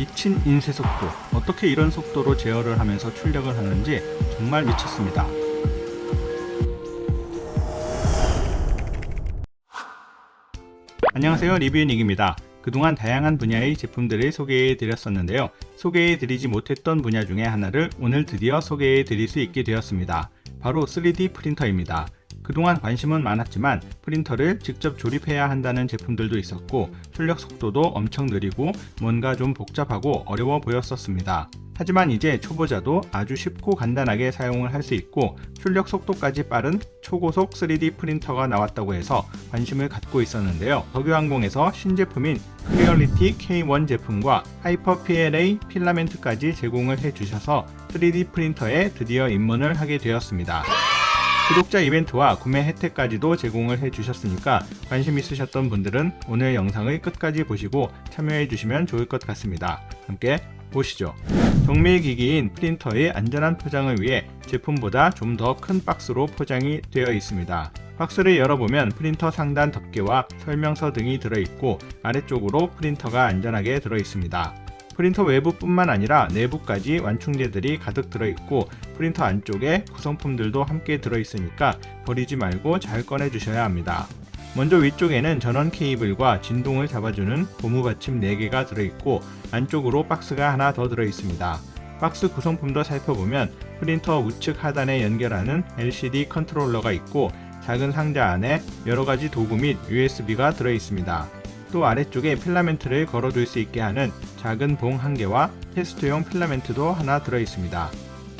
미친 인쇄 속도. 어떻게 이런 속도로 제어를 하면서 출력을 하는지 정말 미쳤습니다. 안녕하세요. 리뷰닉입니다. 그동안 다양한 분야의 제품들을 소개해 드렸었는데요. 소개해 드리지 못했던 분야 중에 하나를 오늘 드디어 소개해 드릴 수 있게 되었습니다. 바로 3D 프린터입니다. 그동안 관심은 많았지만 프린터를 직접 조립해야 한다는 제품들도 있었고 출력 속도도 엄청 느리고 뭔가 좀 복잡하고 어려워 보였었습니다. 하지만 이제 초보자도 아주 쉽고 간단하게 사용을 할 수 있고 출력 속도까지 빠른 초고속 3D 프린터가 나왔다고 해서 관심을 갖고 있었는데요. 덕유항공에서 신제품인 클리얼리티 K1 제품과 하이퍼 PLA 필라멘트까지 제공을 해주셔서 3D 프린터에 드디어 입문을 하게 되었습니다. 구독자 이벤트와 구매 혜택까지도 제공을 해주셨으니까 관심 있으셨던 분들은 오늘 영상을 끝까지 보시고 참여해 주시면 좋을 것 같습니다. 함께 보시죠. 정밀 기기인 프린터의 안전한 포장을 위해 제품보다 좀 더 큰 박스로 포장이 되어 있습니다. 박스를 열어보면 프린터 상단 덮개와 설명서 등이 들어있고 아래쪽으로 프린터가 안전하게 들어있습니다. 프린터 외부뿐만 아니라 내부까지 완충제들이 가득 들어있고 프린터 안쪽에 구성품들도 함께 들어있으니까 버리지 말고 잘 꺼내 주셔야 합니다. 먼저 위쪽에는 전원 케이블과 진동을 잡아주는 고무 받침 4개가 들어있고 안쪽으로 박스가 하나 더 들어있습니다. 박스 구성품도 살펴보면 프린터 우측 하단에 연결하는 LCD 컨트롤러가 있고 작은 상자 안에 여러가지 도구 및 USB가 들어있습니다. 또 아래쪽에 필라멘트를 걸어둘 수 있게 하는 작은 봉 한 개와 테스트용 필라멘트도 하나 들어 있습니다.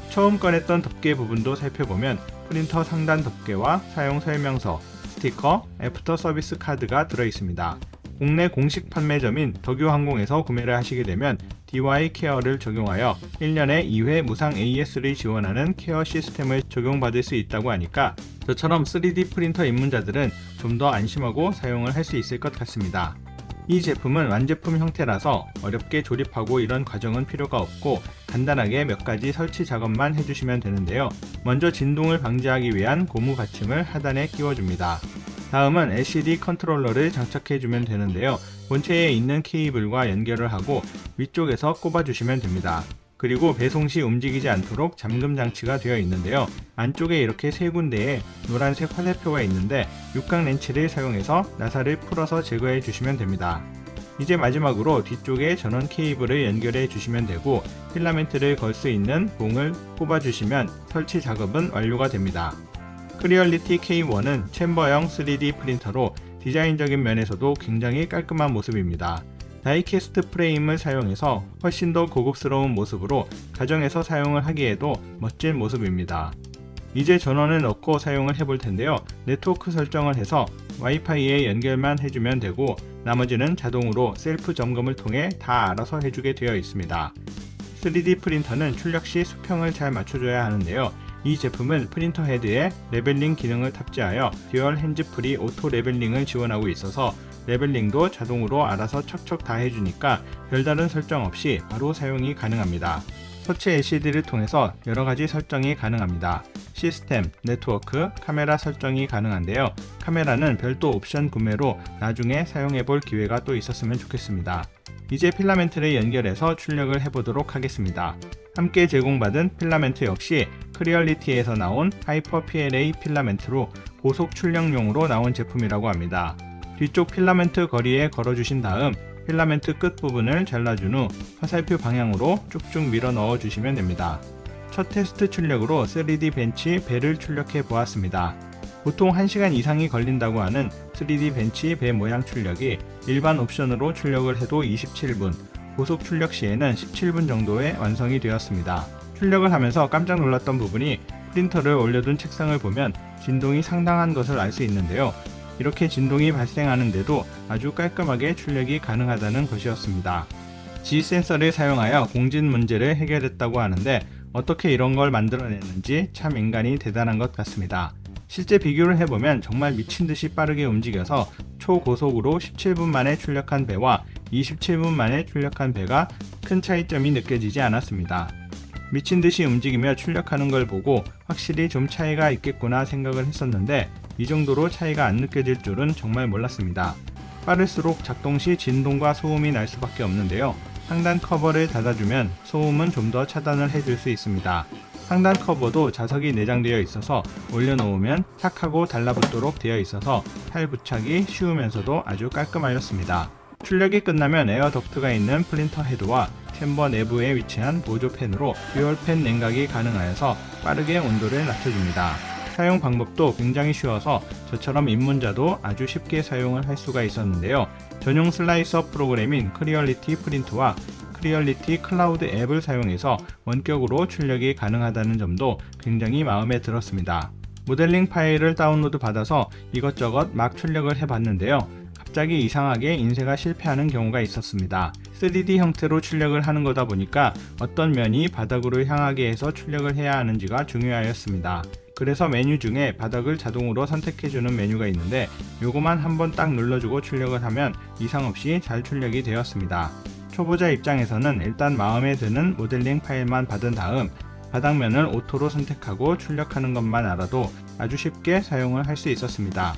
처음 꺼냈던 덮개 부분도 살펴보면 프린터 상단 덮개와 사용 설명서, 스티커, 애프터 서비스 카드가 들어 있습니다. 국내 공식 판매점인 덕유항공에서 구매를 하시게 되면 DY 케어를 적용하여 1년에 2회 무상 AS를 지원하는 케어 시스템을 적용받을 수 있다고 하니까 저처럼 3D 프린터 입문자들은 좀 더 안심하고 사용을 할 수 있을 것 같습니다. 이 제품은 완제품 형태라서 어렵게 조립하고 이런 과정은 필요가 없고 간단하게 몇 가지 설치 작업만 해주시면 되는데요. 먼저 진동을 방지하기 위한 고무 받침을 하단에 끼워줍니다. 다음은 LCD 컨트롤러를 장착해주면 되는데요. 본체에 있는 케이블과 연결을 하고 위쪽에서 꼽아주시면 됩니다. 그리고 배송 시 움직이지 않도록 잠금 장치가 되어 있는데요. 안쪽에 이렇게 세 군데에 노란색 화살표가 있는데 육각 렌치를 사용해서 나사를 풀어서 제거해 주시면 됩니다. 이제 마지막으로 뒤쪽에 전원 케이블을 연결해 주시면 되고 필라멘트를 걸 수 있는 봉을 꼽아 주시면 설치 작업은 완료가 됩니다. 크리얼리티 K1은 챔버형 3D 프린터로 디자인적인 면에서도 굉장히 깔끔한 모습입니다. 다이캐스트 프레임을 사용해서 훨씬 더 고급스러운 모습으로 가정에서 사용을 하기에도 멋진 모습입니다. 이제 전원을 넣고 사용을 해볼 텐데요. 네트워크 설정을 해서 와이파이에 연결만 해주면 되고 나머지는 자동으로 셀프 점검을 통해 다 알아서 해주게 되어 있습니다. 3D 프린터는 출력 시 수평을 잘 맞춰줘야 하는데요. 이 제품은 프린터 헤드에 레벨링 기능을 탑재하여 듀얼 핸즈 프리 오토 레벨링을 지원하고 있어서 레벨링도 자동으로 알아서 척척 다 해주니까 별다른 설정 없이 바로 사용이 가능합니다. 터치 LCD를 통해서 여러가지 설정이 가능합니다. 시스템, 네트워크, 카메라 설정이 가능한데요. 카메라는 별도 옵션 구매로 나중에 사용해 볼 기회가 또 있었으면 좋겠습니다. 이제 필라멘트를 연결해서 출력을 해보도록 하겠습니다. 함께 제공받은 필라멘트 역시 크리얼리티에서 나온 하이퍼 PLA 필라멘트로 고속 출력용으로 나온 제품이라고 합니다. 뒤쪽 필라멘트 거리에 걸어주신 다음 필라멘트 끝부분을 잘라준 후 화살표 방향으로 쭉쭉 밀어 넣어 주시면 됩니다. 첫 테스트 출력으로 3D 벤치 배를 출력해 보았습니다. 보통 1시간 이상이 걸린다고 하는 3D 벤치 배 모양 출력이 일반 옵션으로 출력을 해도 27분, 고속 출력 시에는 17분 정도에 완성이 되었습니다. 출력을 하면서 깜짝 놀랐던 부분이 프린터를 올려둔 책상을 보면 진동이 상당한 것을 알 수 있는데요. 이렇게 진동이 발생하는데도 아주 깔끔하게 출력이 가능하다는 것이었습니다. G 센서를 사용하여 공진 문제를 해결했다고 하는데 어떻게 이런 걸 만들어냈는지 참 인간이 대단한 것 같습니다. 실제 비교를 해보면 정말 미친 듯이 빠르게 움직여서 초고속으로 17분 만에 출력한 배와 27분 만에 출력한 배가 큰 차이점이 느껴지지 않았습니다. 미친 듯이 움직이며 출력하는 걸 보고 확실히 좀 차이가 있겠구나 생각을 했었는데 이 정도로 차이가 안 느껴질 줄은 정말 몰랐습니다. 빠를수록 작동 시 진동과 소음이 날 수밖에 없는데요. 상단 커버를 닫아주면 소음은 좀 더 차단을 해줄 수 있습니다. 상단 커버도 자석이 내장되어 있어서 올려놓으면 착하고 달라붙도록 되어 있어서 팔 부착이 쉬우면서도 아주 깔끔하였습니다. 출력이 끝나면 에어 덕트가 있는 프린터 헤드와 챔버 내부에 위치한 보조 팬으로 듀얼 팬 냉각이 가능하여서 빠르게 온도를 낮춰줍니다. 사용 방법도 굉장히 쉬워서 저처럼 입문자도 아주 쉽게 사용을 할 수가 있었는데요. 전용 슬라이서 프로그램인 크리얼리티 프린트와 크리얼리티 클라우드 앱을 사용해서 원격으로 출력이 가능하다는 점도 굉장히 마음에 들었습니다. 모델링 파일을 다운로드 받아서 이것저것 막 출력을 해봤는데요. 갑자기 이상하게 인쇄가 실패하는 경우가 있었습니다. 3D 형태로 출력을 하는 거다 보니까 어떤 면이 바닥으로 향하게 해서 출력을 해야 하는지가 중요하였습니다. 그래서 메뉴 중에 바닥을 자동으로 선택해주는 메뉴가 있는데 요거만 한번 딱 눌러주고 출력을 하면 이상 없이 잘 출력이 되었습니다. 초보자 입장에서는 일단 마음에 드는 모델링 파일만 받은 다음 바닥면을 오토로 선택하고 출력하는 것만 알아도 아주 쉽게 사용을 할 수 있었습니다.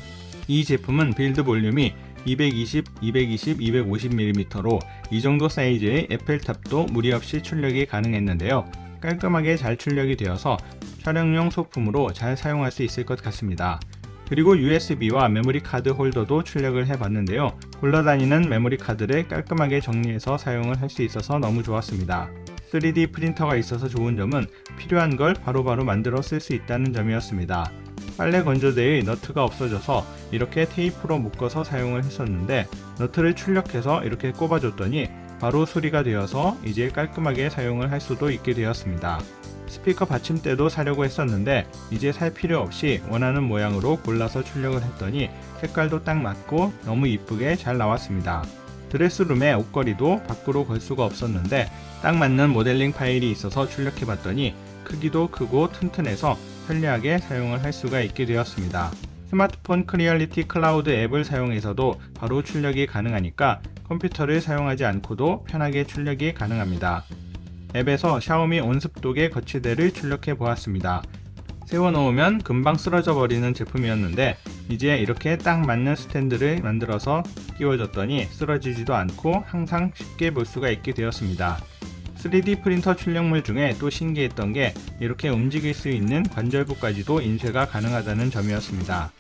이 제품은 빌드 볼륨이 220, 220, 250mm로 이 정도 사이즈의 에펠탑도 무리 없이 출력이 가능했는데요. 깔끔하게 잘 출력이 되어서 촬영용 소품으로 잘 사용할 수 있을 것 같습니다. 그리고 USB와 메모리 카드 홀더도 출력을 해봤는데요. 굴러다니는 메모리 카드를 깔끔하게 정리해서 사용을 할 수 있어서 너무 좋았습니다. 3D 프린터가 있어서 좋은 점은 필요한 걸 바로바로 만들어 쓸 수 있다는 점이었습니다. 빨래 건조대의 너트가 없어져서 이렇게 테이프로 묶어서 사용을 했었는데 너트를 출력해서 이렇게 꼽아줬더니 바로 수리가 되어서 이제 깔끔하게 사용을 할 수도 있게 되었습니다. 스피커 받침대도 사려고 했었는데 이제 살 필요 없이 원하는 모양으로 골라서 출력을 했더니 색깔도 딱 맞고 너무 이쁘게 잘 나왔습니다. 드레스룸에 옷걸이도 밖으로 걸 수가 없었는데 딱 맞는 모델링 파일이 있어서 출력해 봤더니 크기도 크고 튼튼해서 편리하게 사용을 할 수가 있게 되었습니다. 스마트폰 크리얼리티 클라우드 앱을 사용해서도 바로 출력이 가능하니까 컴퓨터를 사용하지 않고도 편하게 출력이 가능합니다. 앱에서 샤오미 온습도계 거치대를 출력해 보았습니다. 세워놓으면 금방 쓰러져 버리는 제품이었는데 이제 이렇게 딱 맞는 스탠드를 만들어서 끼워줬더니 쓰러지지도 않고 항상 쉽게 볼 수가 있게 되었습니다. 3D 프린터 출력물 중에 또 신기했던 게 이렇게 움직일 수 있는 관절부까지도 인쇄가 가능하다는 점이었습니다.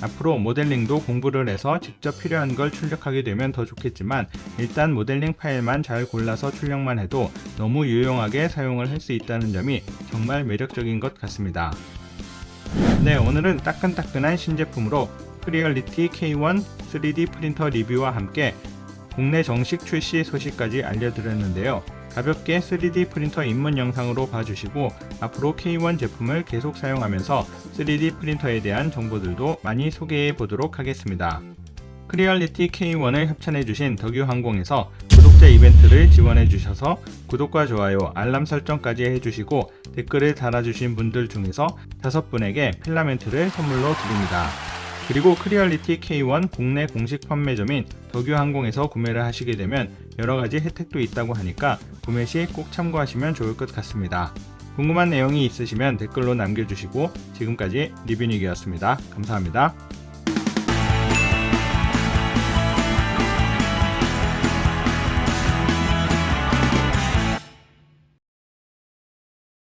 앞으로 모델링도 공부를 해서 직접 필요한 걸 출력하게 되면 더 좋겠지만 일단 모델링 파일만 잘 골라서 출력만 해도 너무 유용하게 사용을 할 수 있다는 점이 정말 매력적인 것 같습니다. 네, 오늘은 따끈따끈한 신제품으로 크리얼리티 K1 3D 프린터 리뷰와 함께 국내 정식 출시 소식까지 알려드렸는데요. 가볍게 3D 프린터 입문 영상으로 봐주시고 앞으로 K1 제품을 계속 사용하면서 3D 프린터에 대한 정보들도 많이 소개해 보도록 하겠습니다. 크리얼리티 K1을 협찬해주신 덕유항공에서 구독자 이벤트를 지원해주셔서 구독과 좋아요, 알람 설정까지 해주시고 댓글을 달아주신 분들 중에서 다섯 분에게 필라멘트를 선물로 드립니다. 그리고 크리얼리티 K1 국내 공식 판매점인 덕유항공에서 구매를 하시게 되면 여러가지 혜택도 있다고 하니까 구매 시 꼭 참고하시면 좋을 것 같습니다. 궁금한 내용이 있으시면 댓글로 남겨주시고 지금까지 리뷰닉이었습니다. 감사합니다.